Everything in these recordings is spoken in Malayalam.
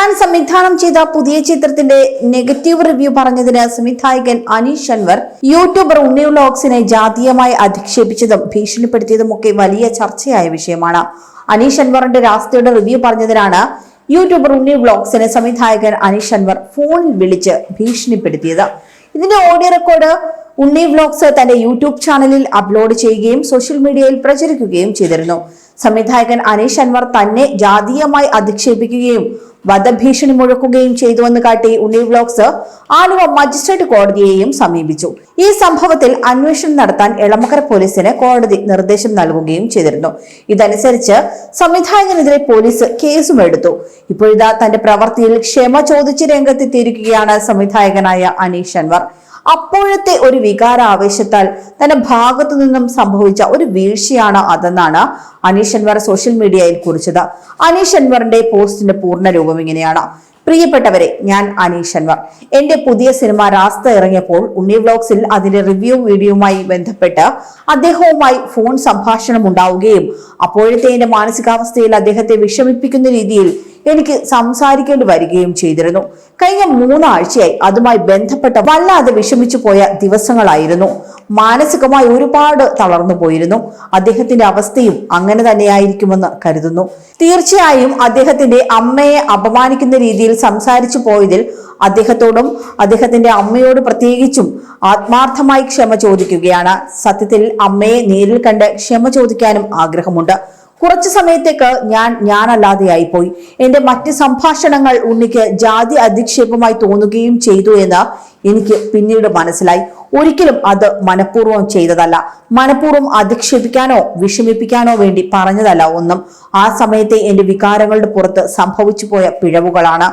താൻ സംവിധാനം ചെയ്ത പുതിയ ചിത്രത്തിന്റെ നെഗറ്റീവ് റിവ്യൂ പറഞ്ഞതിന് സംവിധായകൻ അനീഷ് അൻവർ യൂട്യൂബർ ഉണ്ണി വ്ലോഗ്സിനെ ജാതീയമായി അധിക്ഷേപിച്ചതും ഭീഷണിപ്പെടുത്തിയതുമൊക്കെ വലിയ ചർച്ചയായ വിഷയമാണ്. അനീഷ് അൻവറിന്റെ രാസ്തയുടെ റിവ്യൂ പറഞ്ഞതിനാണ് യൂട്യൂബർ ഉണ്ണി വ്ലോഗ്സിനെ സംവിധായകൻ അനീഷ് അൻവർ ഫോണിൽ വിളിച്ച് ഭീഷണിപ്പെടുത്തിയത്. ഇതിന്റെ ഓഡിയോ റെക്കോർഡ് ഉണ്ണി വ്ലോഗ്സ് തന്റെ യൂട്യൂബ് ചാനലിൽ അപ്ലോഡ് ചെയ്യുകയും സോഷ്യൽ മീഡിയയിൽ പ്രചരിക്കുകയും ചെയ്തിരുന്നു. സംവിധായകൻ അനീഷ് അൻവർ തന്നെ ജാതീയമായി അധിക്ഷേപിക്കുകയും വധഭീഷണി മുഴക്കുകയും ചെയ്തുവെന്ന് കാട്ടി ഉണ്ണി വ്ലോഗ്സ് ആലുവ മജിസ്ട്രേറ്റ് കോടതിയെയും സമീപിച്ചു. ഈ സംഭവത്തിൽ അന്വേഷണം നടത്താൻ എളമക്കര പോലീസിന് കോടതി നിർദ്ദേശം നൽകുകയും ചെയ്തിരുന്നു. ഇതനുസരിച്ച് സംവിധായകനെതിരെ പോലീസ് കേസും എടുത്തു. ഇപ്പോഴിതാ തന്റെ പ്രവൃത്തിയിൽ ക്ഷമ ചോദിച്ച് രംഗത്തെത്തിയിരിക്കുകയാണ് സംവിധായകനായ അനീഷ് അൻവർ. അപ്പോഴത്തെ ഒരു വികാരാവേശത്താൽ തന്റെ ഭാഗത്തു നിന്നും സംഭവിച്ച ഒരു വീഴ്ചയാണ് അതെന്നാണ് അനീഷ് അൻവർ സോഷ്യൽ മീഡിയയിൽ കുറിച്ചത്. അനീഷ് അൻവറിന്റെ പോസ്റ്റിന്റെ പൂർണ രൂപം ഇങ്ങനെയാണ്. പ്രിയപ്പെട്ടവരെ ഞാൻ അനീഷ് അൻവർ. എന്റെ പുതിയ സിനിമ രാസ്ത ഇറങ്ങിയപ്പോൾ ഉണ്ണി വ്ലോഗ്സിൽ അതിന്റെ റിവ്യൂ വീഡിയോയുമായി ബന്ധപ്പെട്ട് അദ്ദേഹവുമായി ഫോൺ സംഭാഷണം ഉണ്ടാവുകയും അപ്പോഴത്തെ എന്റെ മാനസികാവസ്ഥയിൽ അദ്ദേഹത്തെ വിഷമിപ്പിക്കുന്ന രീതിയിൽ എനിക്ക് സംസാരിക്കേണ്ടി വരികയും ചെയ്തിരുന്നു. കഴിഞ്ഞ മൂന്നാഴ്ചയായി അതുമായി ബന്ധപ്പെട്ട വല്ലാതെ വിഷമിച്ചു പോയ ദിവസങ്ങളായിരുന്നു. മാനസികമായി ഒരുപാട് തളർന്നു പോയിരുന്നു. അദ്ദേഹത്തിന്റെ അവസ്ഥയും അങ്ങനെ തന്നെയായിരിക്കുമെന്ന് കരുതുന്നു. തീർച്ചയായും അദ്ദേഹത്തിന്റെ അമ്മയെ അപമാനിക്കുന്ന രീതിയിൽ സംസാരിച്ചു പോയതിൽ അദ്ദേഹത്തോടും അദ്ദേഹത്തിന്റെ അമ്മയോട് പ്രത്യേകിച്ചും ആത്മാർത്ഥമായി ക്ഷമ ചോദിക്കുകയാണ്. സത്യത്തിൽ അമ്മയെ നേരിൽ കണ്ട് ക്ഷമ ചോദിക്കാനും ആഗ്രഹമുണ്ട്. കുറച്ചു സമയത്തേക്ക് ഞാൻ ഞാനല്ലാതെയായി പോയി എന്റെ മറ്റ് സംഭാഷണങ്ങൾ ഉണ്ണിക്ക് ജാതി അധിക്ഷേപമായി തോന്നുകയും ചെയ്തു എന്ന് എനിക്ക് പിന്നീട് മനസ്സിലായി. ഒരിക്കലും അത് മനഃപൂർവം ചെയ്തതല്ല. മനഃപൂർവം അധിക്ഷേപിക്കാനോ വിഷമിപ്പിക്കാനോ വേണ്ടി പറഞ്ഞതല്ല ഒന്നും. ആ സമയത്തെ എന്റെ വികാരങ്ങളുടെ പുറത്ത് സംഭവിച്ചു പോയ പിഴവുകളാണ്.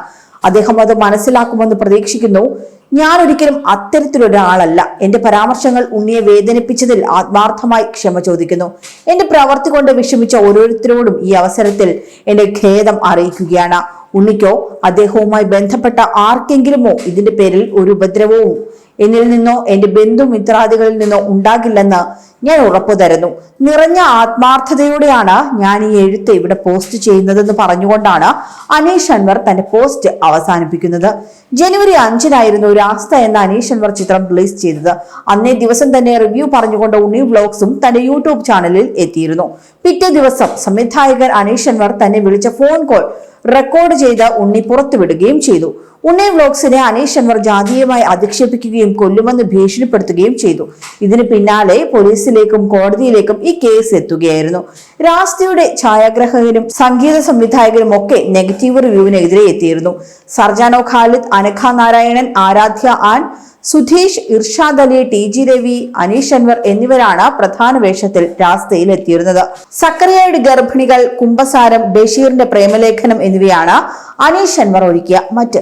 അദ്ദേഹം അത് മനസ്സിലാക്കുമെന്ന് പ്രതീക്ഷിക്കുന്നു. ഞാൻ ഒരിക്കലും അത്തരത്തിലൊരാളല്ല. എന്റെ പരാമർശങ്ങൾ ഉണ്ണിയെ വേദനിപ്പിച്ചതിൽ ആത്മാർത്ഥമായി ക്ഷമ ചോദിക്കുന്നു. എന്റെ പ്രവർത്തി കൊണ്ട് വിഷമിച്ച ഓരോരുത്തരോടും ഈ അവസരത്തിൽ എന്റെ ഖേദം അറിയിക്കുകയാണ്. ഉണ്ണിക്കോ അദ്ദേഹവുമായി ബന്ധപ്പെട്ട ആർക്കെങ്കിലുമോ ഇതിന്റെ പേരിൽ ഒരു ഉപദ്രവവും എന്നിൽ നിന്നോ എന്റെ ബന്ധു മിത്രാദികളിൽ നിന്നോ ഉണ്ടാകില്ലെന്ന് ഞാൻ ഉറപ്പു തരുന്നു. നിറഞ്ഞ ആത്മാർത്ഥതയോടെയാണ് ഞാൻ ഈ എഴുത്ത് ഇവിടെ പോസ്റ്റ് ചെയ്യുന്നതെന്ന് പറഞ്ഞുകൊണ്ടാണ് അനീഷ് അൻവർ തന്റെ പോസ്റ്റ് അവസാനിപ്പിക്കുന്നത്. ജനുവരി അഞ്ചിനായിരുന്നു രാസ്ത എന്ന അനീഷ് അൻവർ ചിത്രം റിലീസ് ചെയ്തത്. അന്നേ ദിവസം തന്നെ റിവ്യൂ പറഞ്ഞുകൊണ്ട് ഉണ്ണി വ്ലോഗ്സും തന്റെ യൂട്യൂബ് ചാനലിൽ എത്തിയിരുന്നു. പിറ്റേ ദിവസം സംവിധായകൻ അനീഷ് അൻവർ തന്നെ വിളിച്ച ഫോൺ കോൾ റെക്കോർഡ് ചെയ്ത ഉണ്ണി പുറത്തുവിടുകയും ചെയ്തു. ഉണ്ണി വ്ലോഗ്സിനെ അനീഷ് അൻവർ ജാതീയമായി അധിക്ഷേപിക്കുകയും കൊല്ലുമെന്ന് ഭീഷണിപ്പെടുത്തുകയും ചെയ്തു. ഇതിന് പിന്നാലെ പോലീസിലേക്കും കോടതിയിലേക്കും ഈ കേസ് എത്തുകയായിരുന്നു. രാസ്തയുടെ ഛായാഗ്രഹകനും സംഗീത സംവിധായകനും ഒക്കെ നെഗറ്റീവ് റിവ്യൂവിനെതിരെ എത്തിയിരുന്നു. Sarjano Khalid Anakha Narayanan Aaradhya an Sudheesh Irshad Ali T G Ravi Aneesh Anwar എന്നിവരാണ് പ്രധാന വേഷത്തിൽ രാസ്തയിൽ എത്തിയിരുന്നത് സക്കറിയയുടെ ഗർഭിണികൾ കുംഭസാരം ബഷീറിന്റെ പ്രേമലേഖനം എന്നിവയാണ് അനീഷ് അൻവർ ഒരുക്കിയ മറ്റ്